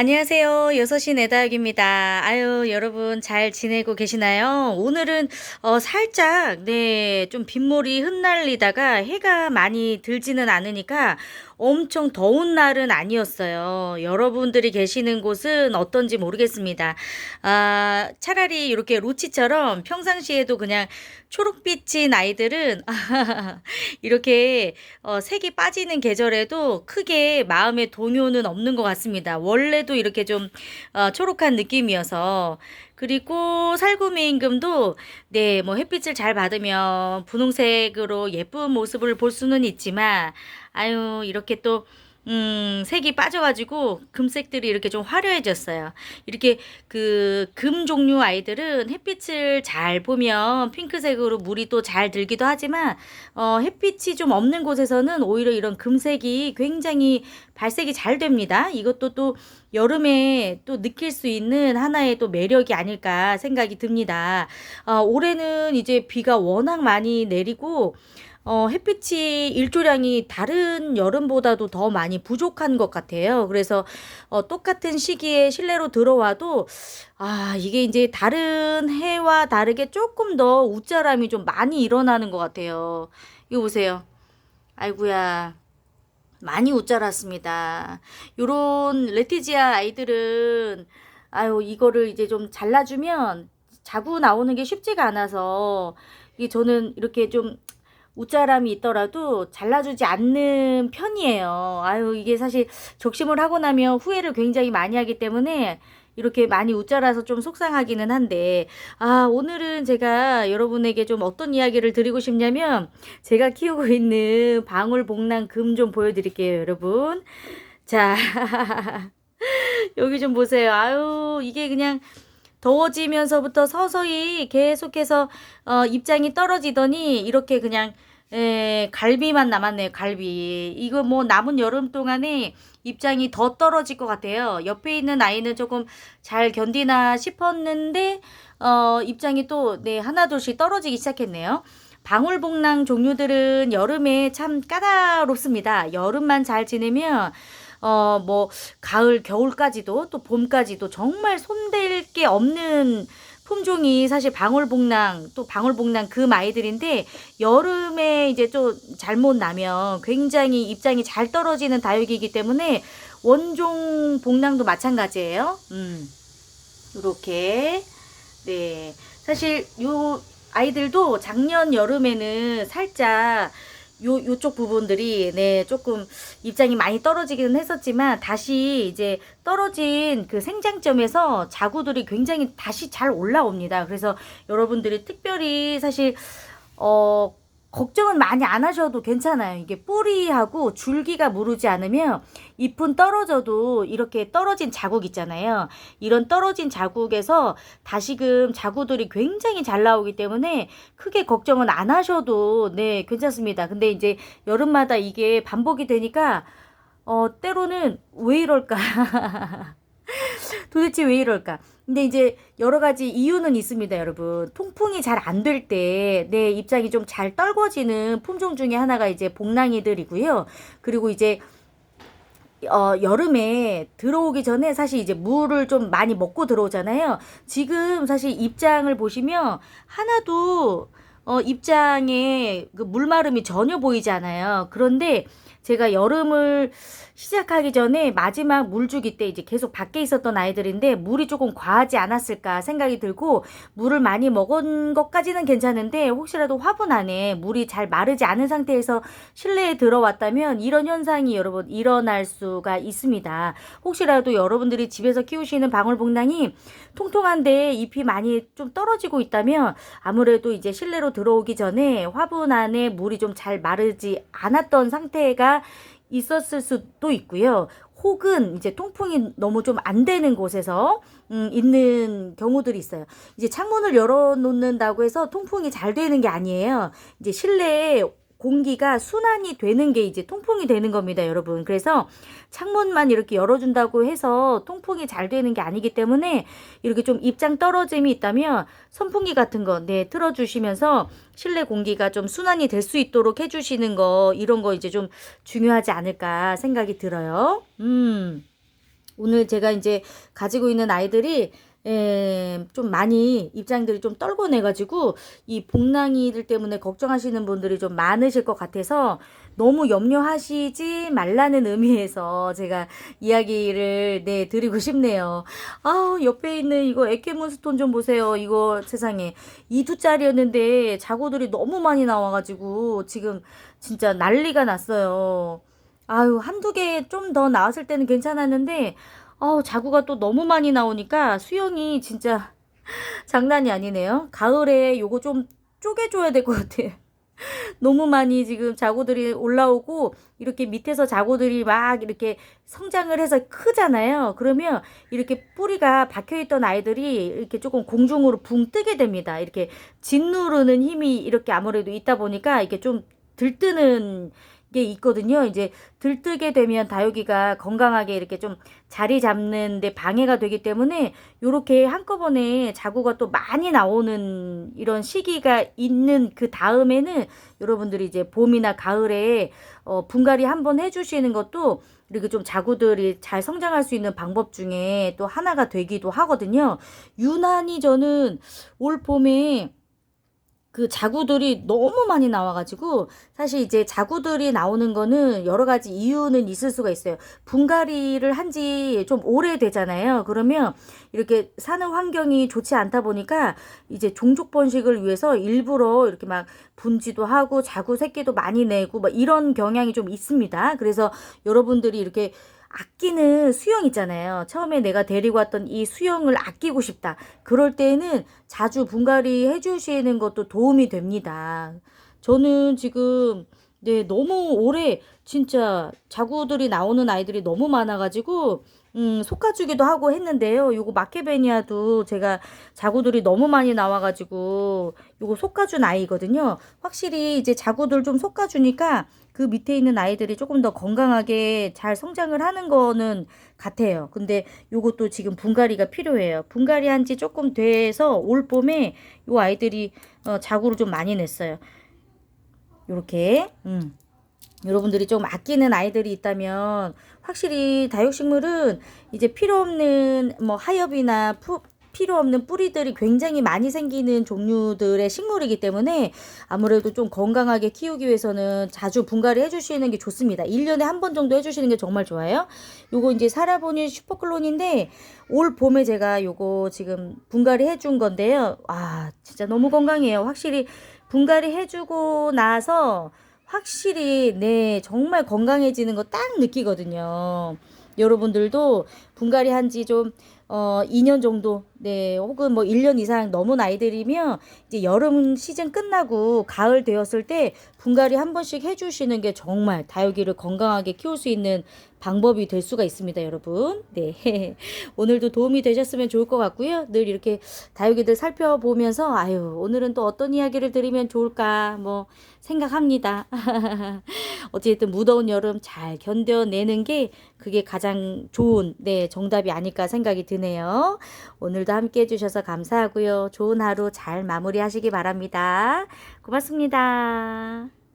안녕하세요. 6시 내다육입니다. 아유, 여러분 잘 지내고 계시나요? 오늘은 어, 살짝, 네, 좀 빗물이 흩날리다가 해가 많이 들지는 않으니까 엄청 더운 날은 아니었어요. 여러분들이 계시는 곳은 어떤지 모르겠습니다. 아, 차라리 이렇게 로치처럼 평상시에도 그냥 초록빛인 아이들은 이렇게 어, 색이 빠지는 계절에도 크게 마음의 동요는 없는 것 같습니다. 원래도 이렇게 좀 어, 초록한 느낌이어서 그리고 살구미 임금도 네, 뭐 햇빛을 잘 받으면 분홍색으로 예쁜 모습을 볼 수는 있지만 아유, 이렇게 또 음, 색이 빠져가지고 금색들이 이렇게 좀 화려해졌어요. 이렇게 그 금 종류 아이들은 햇빛을 잘 보면 핑크색으로 물이 또 잘 들기도 하지만 어, 햇빛이 좀 없는 곳에서는 오히려 이런 금색이 굉장히 발색이 잘 됩니다. 이것도 또 여름에 또 느낄 수 있는 하나의 또 매력이 아닐까 생각이 듭니다. 어, 올해는 이제 비가 워낙 많이 내리고 어, 햇빛이 일조량이 다른 여름보다도 더 많이 부족한 것 같아요. 그래서 어, 똑같은 시기에 실내로 들어와도 아, 이게 이제 다른 해와 다르게 조금 더 웃자람이 좀 많이 일어나는 것 같아요. 이거 보세요. 아이구야. 많이 웃자랐습니다. 요런 레티지아 아이들은 아유, 이거를 이제 좀 잘라주면 자구 나오는 게 쉽지가 않아서 이게 저는 이렇게 좀 웃자람이 있더라도 잘라주지 않는 편이에요. 아유, 이게 사실 적심을 하고 나면 후회를 굉장히 많이 하기 때문에 이렇게 많이 웃자라서 좀 속상하기는 한데, 아, 오늘은 제가 여러분에게 좀 어떤 이야기를 드리고 싶냐면, 제가 키우고 있는 방울복랑 금 좀 보여드릴게요, 여러분. 자, 여기 좀 보세요. 아유, 이게 그냥 더워지면서부터 서서히 계속해서 어, 입장이 떨어지더니 이렇게 그냥 에, 갈비만 남았네요. 갈비. 이거 뭐 남은 여름 동안에 입장이 더 떨어질 것 같아요. 옆에 있는 아이는 조금 잘 견디나 싶었는데 어, 입장이 또 네, 하나둘씩 떨어지기 시작했네요. 방울복랑 종류들은 여름에 참 까다롭습니다. 여름만 잘 지내면 어, 뭐, 가을, 겨울까지도 또 봄까지도 정말 손댈 게 없는 품종이 사실 방울복랑 또 방울복랑 금 아이들인데 여름에 이제 좀 잘못 나면 굉장히 입장이 잘 떨어지는 다육이기 때문에 원종 복랑도 마찬가지예요. 음. 요렇게 네. 사실 요 아이들도 작년 여름에는 살짝 요, 요쪽 부분들이, 네, 조금 입장이 많이 떨어지기는 했었지만, 다시 이제 떨어진 그 생장점에서 자구들이 굉장히 다시 잘 올라옵니다. 그래서 여러분들이 특별히 사실, 어, 걱정은 많이 안 하셔도 괜찮아요. 이게 뿌리하고 줄기가 무르지 않으면 잎은 떨어져도 이렇게 떨어진 자국 있잖아요. 이런 떨어진 자국에서 다시금 자구들이 굉장히 잘 나오기 때문에 크게 걱정은 안 하셔도 네, 괜찮습니다. 근데 이제 여름마다 이게 반복이 되니까 어, 때로는 왜 이럴까? 도대체 왜 이럴까? 근데 이제 여러 가지 이유는 있습니다, 여러분. 통풍이 잘 안 될 때 내 입장이 좀 잘 떨궈지는 품종 중에 하나가 이제 복랑이들이고요. 그리고 이제 어, 여름에 들어오기 전에 사실 이제 물을 좀 많이 먹고 들어오잖아요. 지금 사실 입장을 보시면 하나도 어, 입장에 그 물마름이 전혀 보이지 않아요. 그런데 제가 여름을 시작하기 전에 마지막 물주기 때 이제 계속 밖에 있었던 아이들인데 물이 조금 과하지 않았을까 생각이 들고 물을 많이 먹은 것까지는 괜찮은데 혹시라도 화분 안에 물이 잘 마르지 않은 상태에서 실내에 들어왔다면 이런 현상이 여러분 일어날 수가 있습니다. 혹시라도 여러분들이 집에서 키우시는 방울복랑이 통통한데 잎이 많이 좀 떨어지고 있다면 아무래도 이제 실내로 들어오기 전에 화분 안에 물이 좀 잘 마르지 않았던 상태가 있었을 수도 있고요. 혹은 이제 통풍이 너무 좀 안 되는 곳에서 음, 있는 경우들이 있어요. 이제 창문을 열어놓는다고 해서 통풍이 잘 되는 게 아니에요. 이제 실내에 공기가 순환이 되는 게 이제 통풍이 되는 겁니다, 여러분. 그래서 창문만 이렇게 열어준다고 해서 통풍이 잘 되는 게 아니기 때문에 이렇게 좀 입장 떨어짐이 있다면 선풍기 같은 거, 네, 틀어주시면서 실내 공기가 좀 순환이 될 수 있도록 해주시는 거, 이런 거 이제 좀 중요하지 않을까 생각이 들어요. 음. 오늘 제가 이제 가지고 있는 아이들이 에, 좀 많이 입장들이 좀 떨궈내가지고 이 복랑이들 때문에 걱정하시는 분들이 좀 많으실 것 같아서 너무 염려하시지 말라는 의미에서 제가 이야기를 네 드리고 싶네요. 아우 옆에 있는 이거 에케몬스톤 좀 보세요. 이거 세상에 2두짜리였는데 자고들이 너무 많이 나와가지고 지금 진짜 난리가 났어요. 아유 한두 개 좀 더 나왔을 때는 괜찮았는데 아우 자구가 또 너무 많이 나오니까 수영이 진짜 장난이 아니네요. 가을에 요거 좀 쪼개줘야 될 것 같아요. 너무 많이 지금 자고들이 올라오고 이렇게 밑에서 자고들이 막 이렇게 성장을 해서 크잖아요. 그러면 이렇게 뿌리가 박혀 있던 아이들이 이렇게 조금 공중으로 붕 뜨게 됩니다. 이렇게 짓누르는 힘이 이렇게 아무래도 있다 보니까 이게 좀 들뜨는 게 있거든요. 이제 들뜨게 되면 다육이가 건강하게 이렇게 좀 자리 잡는데 방해가 되기 때문에 요렇게 한꺼번에 자구가 또 많이 나오는 이런 시기가 있는 그 다음에는 여러분들이 이제 봄이나 가을에 어 분갈이 한번 해주시는 것도 이렇게 좀 자구들이 잘 성장할 수 있는 방법 중에 또 하나가 되기도 하거든요. 유난히 저는 올 봄에 그 자구들이 너무 많이 나와가지고 사실 이제 자구들이 나오는 거는 여러 가지 이유는 있을 수가 있어요. 분갈이를 한 지 좀 오래 되잖아요. 그러면 이렇게 사는 환경이 좋지 않다 보니까 이제 종족 번식을 위해서 일부러 이렇게 막 분지도 하고 자구 새끼도 많이 내고 막 이런 경향이 좀 있습니다. 그래서 여러분들이 이렇게 아끼는 수영 있잖아요. 처음에 내가 데리고 왔던 이 수영을 아끼고 싶다. 그럴 때는 자주 분갈이 해주시는 것도 도움이 됩니다. 저는 지금 네 너무 오래 진짜 자구들이 나오는 아이들이 너무 많아가지고 음, 솎아주기도 하고 했는데요. 요거 마케베니아도 제가 자구들이 너무 많이 나와가지고 요거 솎아준 아이거든요. 확실히 이제 자구들 좀 솎아주니까 그 밑에 있는 아이들이 조금 더 건강하게 잘 성장을 하는 거는 같아요. 근데 요것도 지금 분갈이가 필요해요. 분갈이 한 지 조금 돼서 올 봄에 요 아이들이 어, 자구를 좀 많이 냈어요. 요렇게 음. 여러분들이 좀 아끼는 아이들이 있다면 확실히 다육식물은 이제 필요 없는 뭐 하엽이나 푸, 필요 없는 뿌리들이 굉장히 많이 생기는 종류들의 식물이기 때문에 아무래도 좀 건강하게 키우기 위해서는 자주 분갈이 해주시는 게 좋습니다. 1년에 한 번 정도 해주시는 게 정말 좋아요. 요거 이제 살아보니 슈퍼클론인데 올 봄에 제가 요거 지금 분갈이 해준 건데요. 아, 진짜 너무 건강해요. 확실히 분갈이 해주고 나서 확실히 네 정말 건강해지는 거 딱 느끼거든요. 여러분들도 분갈이 한지 좀 어 2년 정도 네 혹은 뭐 1년 이상 넘은 아이들이면 이제 여름 시즌 끝나고 가을 되었을 때 분갈이 한 번씩 해주시는 게 정말 다육이를 건강하게 키울 수 있는 방법이 될 수가 있습니다, 여러분. 네. 오늘도 도움이 되셨으면 좋을 것 같고요. 늘 이렇게 다육이들 살펴보면서, 아유, 오늘은 또 어떤 이야기를 드리면 좋을까, 뭐, 생각합니다. 어쨌든 무더운 여름 잘 견뎌내는 게 그게 가장 좋은, 네, 정답이 아닐까 생각이 드네요. 오늘도 함께 해주셔서 감사하고요. 좋은 하루 잘 마무리하시기 바랍니다. 고맙습니다.